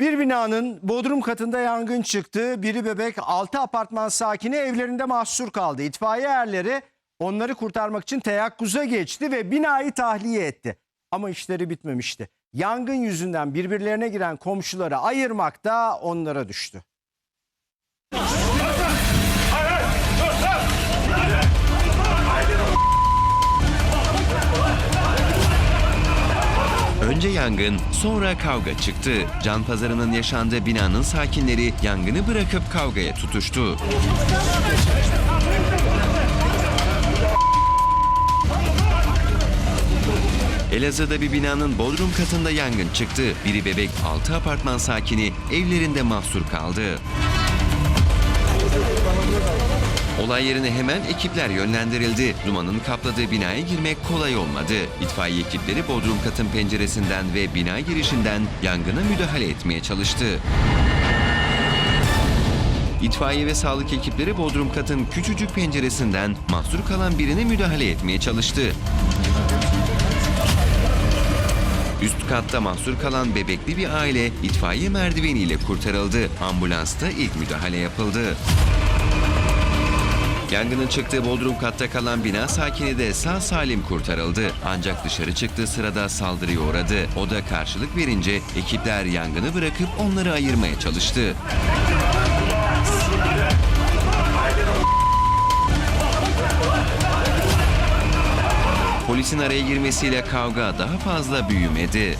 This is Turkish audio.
Bir binanın bodrum katında yangın çıktı. Biri bebek, altı apartman sakini evlerinde mahsur kaldı. İtfaiye erleri onları kurtarmak için teyakkuza geçti ve binayı tahliye etti. Ama işleri bitmemişti. Yangın yüzünden birbirlerine giren komşuları ayırmak da onlara düştü. Önce yangın, sonra kavga çıktı. Can pazarının yaşandığı binanın sakinleri yangını bırakıp kavgaya tutuştu. Elazığ'da bir binanın bodrum katında yangın çıktı. Biri bebek, altı apartman sakini evlerinde mahsur kaldı. Olay yerine hemen ekipler yönlendirildi. Dumanın kapladığı binaya girmek kolay olmadı. İtfaiye ekipleri bodrum katın penceresinden ve bina girişinden yangına müdahale etmeye çalıştı. İtfaiye ve sağlık ekipleri bodrum katın küçücük penceresinden mahsur kalan birine müdahale etmeye çalıştı. Üst katta mahsur kalan bebekli bir aile itfaiye merdiveniyle kurtarıldı. Ambulansta ilk müdahale yapıldı. Yangının çıktığı bodrum katta kalan bina sakini de sağ salim kurtarıldı. Ancak dışarı çıktığı sırada saldırıya uğradı. O da karşılık verince ekipler yangını bırakıp onları ayırmaya çalıştı. Polisin araya girmesiyle kavga daha fazla büyümedi.